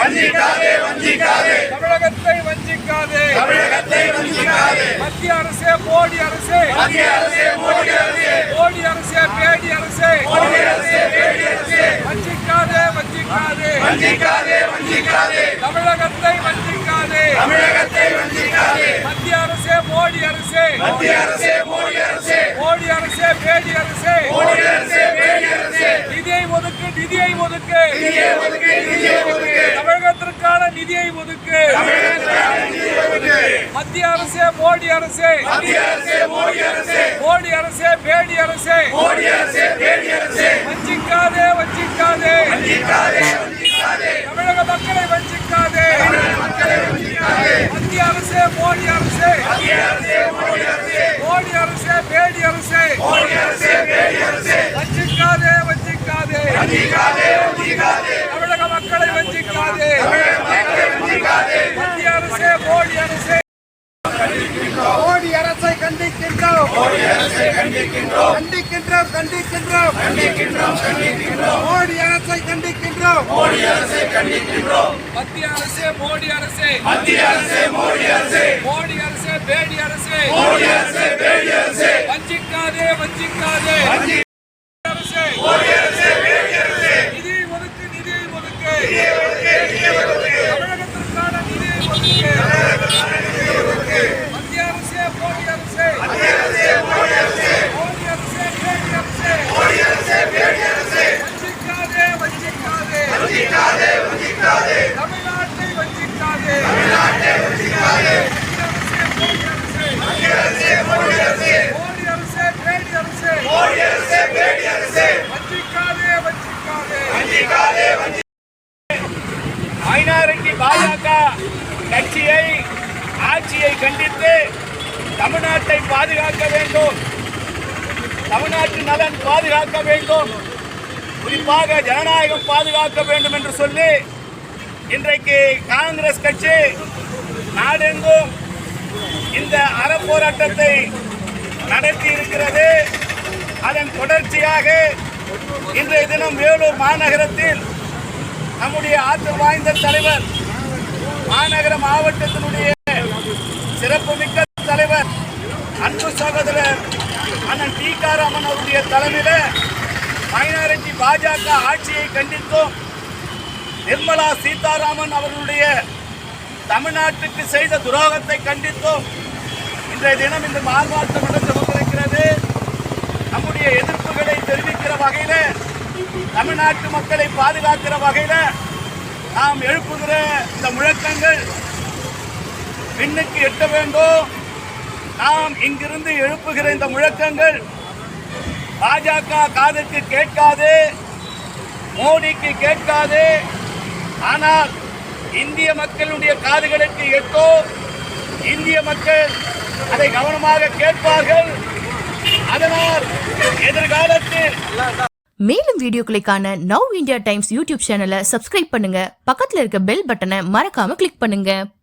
வஞ்சிக்காதே. வஞ்சிக்காதே வஞ்சிக்காதே. தமிழகத்தை வஞ்சிக்காதே. தமிழகத்தை வஞ்சிக்காதே. மத்திய அரசே மோடி அரசே. மத்திய அரசே மோடி அரசே. மோடி அரசே பேடி அரசே. மோடி அரசே பேடி அரசே. வஞ்சிக்காதே வஞ்சிக்காதே. வஞ்சிக்காதே வஞ்சிக்காதே. தமிழகத்தை வஞ்சிக்காதே. தமிழகத்தை வஞ்சிக்காதே. ஒதுக்கு நிதியை ஒதுக்கு. நிதியை ஒதுக்கு நிதியை ஒதுக்கு. தமிழகத்திற்கான ஒதுக்கு மத்திய அரசே மோடி அரசு. அரசே மோடி அரசே அரசே பேடி அரசு. அரசே பேடி அரசே வஞ்சிக்காதே வஞ்சிக்காதே. தமிழக மக்களை வஞ்சிக்காதே. மத்திய அரசே மோடி அரசே. மோடி அரசே பேடி அரசே. பேடி மோடி அரசே பேடி அரசே வஞ்சிக்காதே வஞ்சிக்காதே வஞ்சிக்காதே வஞ்சிக்காதே தமிழக மக்களை வஞ்சிக்காதே தமிழக மக்களை வஞ்சிக்காதே மத்திய அரசே மோடி அரசே மோடி அரசை கண்டிக்கின்றோம் மோடி அரசை கண்டிக்கின்றோம். கண்டிக்கின்றோம் கண்டிக்கின்றோம். கண்டிக்கின்றோம் கண்டிக்கின்றோம். மோடி அரசை கண்டிக்கின்றோம். மோடி அரசை கண்டிக்கின்றோம். மத்திய அரசே மோடி அரசே. மத்திய அரசே மோடி அரசே. மோடி அரசே பேடி அரசே. மோடி அரசே பேடி அரசே வஞ்சிக்காதே வஞ்சிக்காதே வஞ்சி அரசே மோடி அரசே பேடி அரசே நிதி ஒதுக்கு நிதி ஒதுக்கு நிதியை ஒதுக்கு நிதியை ஒதுக்கு தமிழகத்திற்கான நிதி ஒதுக்கு மத்திய அரசே மோடி அரசே மத்திய அரசே மோடி அரசே மோடி அரசே பேடி அரசே மோடி அரசே பேடி அரசே வஞ்சிக்காதே வஞ்சிக்காதே வஞ்சிக்காதே வஞ்சிக்காதே தமிழ்நாட்டை வஞ்சிக்காதே தமிழ்நாட்டை வஞ்சிக்காதே மத்திய அரசே மோடி அரசே மத்திய அரசே மோடி அரசே மோடி அரசே பேடி அரசே மோடி அரசே பேடி அரசே வஞ்சிக்காதே வஞ்சிக்காதே வஞ்சிக்காதே வஞ்சி மைனாரிட்டி பாஜக கட்சியை ஆட்சியை கண்டித்து தமிழ்நாட்டை பாதுகாக்க வேண்டும். தமிழ்நாட்டு நலன் பாதுகாக்க வேண்டும். குறிப்பாக ஜனநாயகம் பாதுகாக்க வேண்டும் என்று சொல்லி இன்றைக்கு காங்கிரஸ் கட்சி நாடெங்கும் இந்த அறப்போராட்டத்தை நடத்தி இருக்கிறது. அதன் தொடர்ச்சியாக இன்றைய தினம் வேலூர் மாநகரத்தில் நம்முடைய ஆற்றல் வாய்ந்த தலைவர் மாநகர மாவட்டத்தினுடைய சிறப்புமிக்க தலைவர் அன்பு சகோதரர் அண்ணன் டிகாராமன் அவருடைய தலைமையில் மைனாரிட்டி பாஜக ஆட்சியை கண்டித்தும் நிர்மலா சீதாராமன் அவர்களுடைய தமிழ்நாட்டுக்கு செய்த துரோகத்தை கண்டித்தும் இன்றைய தினம் இந்த மார்பாட்டம் நடந்து கொண்டிருக்கிறது. நம்முடைய எதிர்ப்புகளை தெரிவிக்கிற வகையில் தமிழ்நாட்டு மக்களை பாதுகாக்கிற வகையில் நாம் எழுப்புகிற இந்த முழக்கங்கள் விண்ணுக்கு எட்ட வேண்டும். நாம் இங்கிருந்து எழுப்புகிற இந்த முழக்கங்கள் பாஜக காதுக்கு கேட்காது மோடிக்கு கேட்காது. ஆனால் இந்திய மக்களுடைய காதுகளுக்கு எட்டோ இந்திய மக்கள் அதை கவனமாக கேட்பார்கள். அதனால் எதிர்காலத்தில் மேலும் வீடியோக்களுக்கான நவ் இந்தியா டைம்ஸ் யூடியூப் சேனலை சப்ஸ்கிரைப் பண்ணுங்க. பக்கத்தில் இருக்க பெல் பட்டனை மறக்காம கிளிக் பண்ணுங்க.